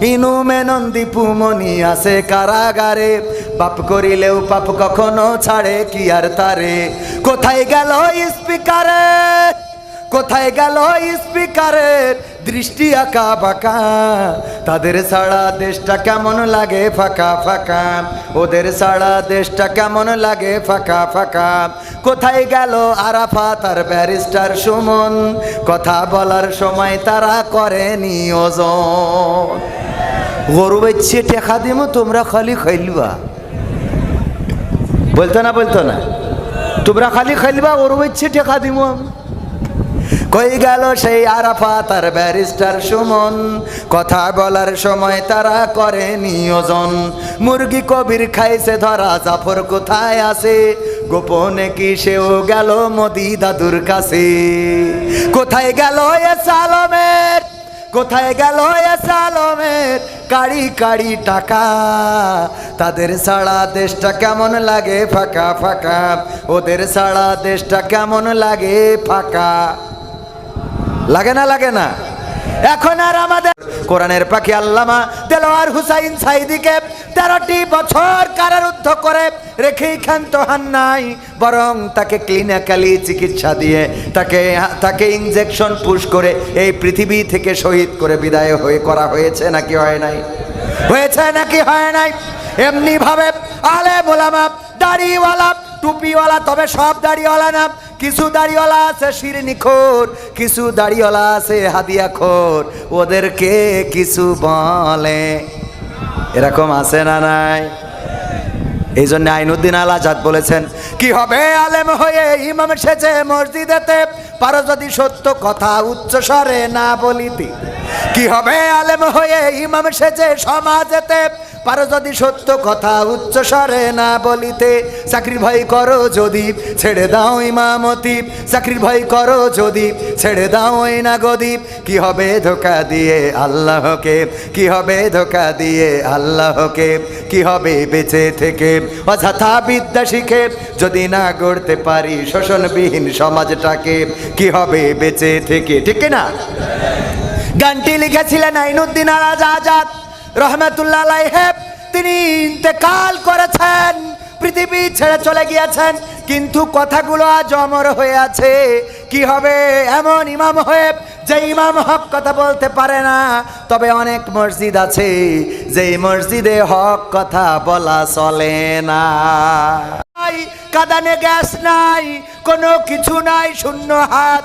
ইনু মেনন্দি পুমনি আছে কারাগারে। পাপ করিলেও পাপ কখনো ছাড়ে, কি আর তারে? কোথায় গেল স্পিকারে? কোথায় গেল স্পিকারের দৃষ্টি আঁকা বাঁকা। তাদের ছাড়া দেশটা কেমন লাগে ফাঁকা ফাঁকা। ওদের ছাড়া দেশটা কেমন লাগে ফাঁকা ফাঁকা। কোথায় গেল আরাফা তার ব্যারিস্টার সুমন? কথা বলার সময় তারা করেনি নিয়োজন গরু বেচ্ছে টেকা দিমো তোমরা খালি খাইলবা বলতো না বলতো না? তোমরা খালি খাইলবা গরু বেচ্ছে টেকা দিমো আমি। কই গেল সেই আরাফাত আর ব্যারিস্টার সুমন। কথা বলার সময় তারা করে নিয়োজন। মুরগি কবির খাইছে ধরা, জাফর কোথায় আছে? গোপনে কি সেও গেল মোদি দাদুর কাছে? কোথায় গেল এ সালমের কোথায় গেল এ সালমের কাড়ি কাড়ি টাকা। তাদের সারা দেশটা কেমন লাগে ফাঁকা ফাঁকা? ওদের সারা দেশটা কেমন লাগে ফাঁকা? লাগে না লাগে না? এখন আর আমাদের কোরআনের পাখি আল্লামা দেলোয়ার হুসাইন সাইদিকে তেরোটি বছর কারারুদ্ধ করে রেখেই ক্ষান্ত হান নাই, বরং তাকে ক্লিনিক্যালি চিকিৎসা দিয়ে তাকে তাকে ইনজেকশন পুশ করে এই পৃথিবী থেকে শহীদ করে বিদায় হয়ে, করা হয়েছে নাকি হয় নাই? হয়েছে নাকি হয় নাই? এমনিভাবে আলে মোলামা দাড়িওয়ালা, টুপিওয়ালা, তবে সব দাড়িওয়ালা না। কিছু দাড়িওয়ালা আছে শিরনিখোর কিছু দাড়িওয়ালা আছে হাদিয়া খোর ওদেরকে কিছু বলে। এরকম আছে না নাই? এই জন্য আইনুদ্দিন আল আজাদ বলেছেন, কি হবে আলেম হয়ে ইমাম সেজে মসজিদেতে? পারো যদি সত্য কথা উচ্চস্বরে না বলিতে। কি হবে আলেম হয়ে ইমাম সেজে সমাজেতে? পারো যদি সত্য কথা উচ্চ স্বরে না বলিতে। চাকরির ভয় করো যদি, ছেড়ে দাও ইমামতি। চাকরির ভয় করো যদি, ছেড়ে দাও ওই না গদীপ কি হবে ধোকা দিয়ে আল্লাহকে? কি হবে ধোকা দিয়ে আল্লাহকে? কি হবে বেঁচে থেকে? অযথা বিদ্যা শিখে যদি না গড়তে পারি শোষণবিহীন সমাজটাকে, কি হবে বেঁচে থেকে? ঠিক না গানটি লিখেছিলেন আইনুদ্দিন আলাজ আজাদ। রহমতুল্লাহ তিনি ইন্তেকাল করেছেন, পৃথিবী ছেড়ে চলে গিয়েছেন, কিন্তু কথাগুলো আজ অমর হয়ে আছে। কি হবে এমন ইমাম হয়ে যে ইমাম হক কথা বলতে পারে না। তবে অনেক মসজিদ আছে যে মসজিদে হক কথা বলা চলে না। কাদানে গ্যাস নাই, কোনো কিছু নাই, শূন্য হাত।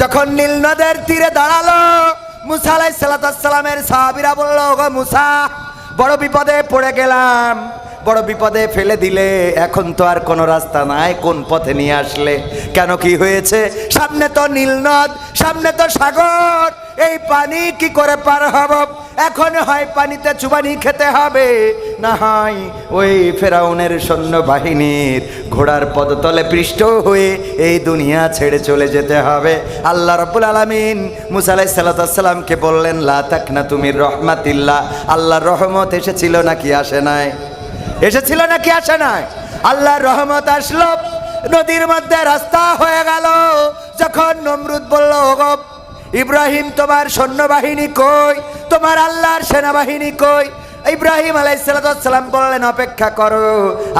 যখন নীল নদের তীরে দাঁড়াল, মুসা আলাই সালাতামের সাহাবিরা বলল গো মুসা, বড় বিপদে পড়ে গেলাম। বড় বিপদে ফেলে দিলে এখন তো আর কোনো রাস্তা নাই, কোন পথে নিয়ে আসলে? কেন কি হয়েছে? সামনে তো নীল নদ, সামনে তো সাগর। এই পানি কি করে পার হব? এখন হয় পানিতে চুবানি খেতে হবে। না হয় ওই ফেরাউনের সৈন্য বাহিনীর ঘোড়ার পদতলে পৃষ্ঠ হয়ে এই দুনিয়া ছেড়ে চলে যেতে হবে। আল্লাহ রব্বুল আলমিন মুসালাই সাল্লাতামকে বললেন, লা তাকনা তুমি রহমাতিল্লাহ। আল্লাহর রহমত এসেছিল নাকি আসে নাই? এসেছিল নাকি আসে নাই? আল্লাহর রহমত আসলো, নদীর মধ্যে রাস্তা হয়ে গেল। যখন নমরুদ বলল ইব্রাহিম তোমার সৈন্যবাহিনী কই? তোমার আল্লাহর সেনাবাহিনী কই? ইব্রাহিম আলাইসালাম বললেন, অপেক্ষা করো।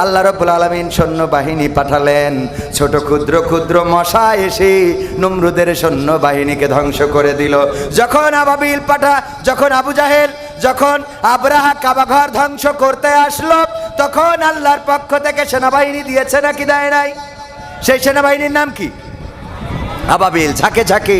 আল্লাহ রব্বুল আলমিন সৈন্যবাহিনী পাঠালেন। ছোট ক্ষুদ্র ক্ষুদ্র মশা এসে নমরুদের সৈন্যবাহিনীকে ধ্বংস করে দিল। যখন আবাবিল পাঠা, যখন আবু জাহেল, যখন আবরাহা কাবাঘর ধ্বংস করতে আসলো, তখন আল্লাহর পক্ষ থেকে সেনাবাহিনী দিয়েছে নাকি দেয় নাই? সেই সেনাবাহিনীর নাম কি? আবাবিল, ঝাঁকে ঝাঁকে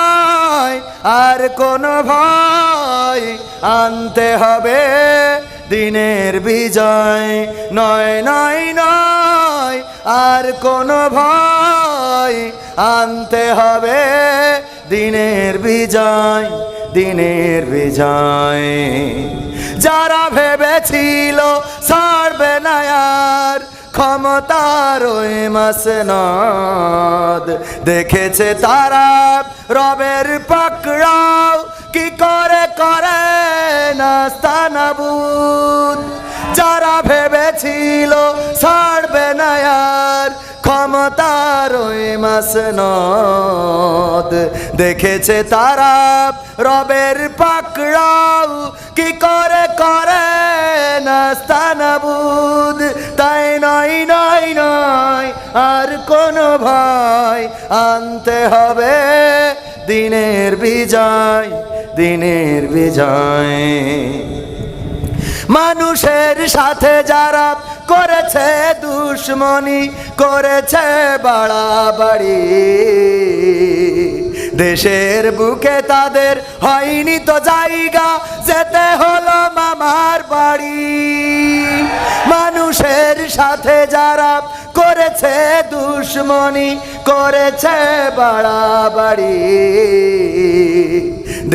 আর কোনো ভয় আনতে হবে দিনের বিজয়। নয় নয় নয়, আর কোনো ভয় আনতে হবে দিনের বিজয় দিনের বিজয়। যারা ভেবেছিল ক্ষমতার ওই মাসনদ। দেখেছে তারা রবের পাকড়াও। কি করে করে নাস্তানাবুদ যারা ভেবেছিল ছাড়বে না আর ক্ষমতার ওই মাসনদ। দেখেছে তারা রবের পাকড়াও। কি করে করে নাস্তানাবুদ ভয় আনতে হবে দিনের বিজয় দিনের বিজয়। মানুষের সাথে যারা করেছে দুশ্মনী, করেছে বাড়াবাড়ি, দেশের বুকে তাদের হয়নি তো জায়গা, যেতে হলো মামার বাড়ি। মানুষের সাথে যারা করেছে দুশ্মনী, করেছে বাড়াবাড়ি।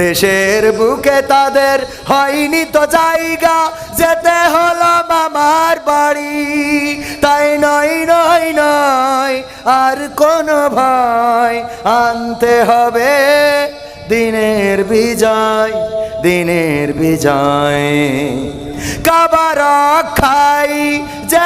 দেশের বুকে তাদের হয়নি তো জায়গা, যেতে হলো মামার বাড়ি। তাই নয় নয় নয়, আর কোনো ভয়, আনতে হবে দিনের বিজয় দিনের বিজয়। কাবার খাই যেই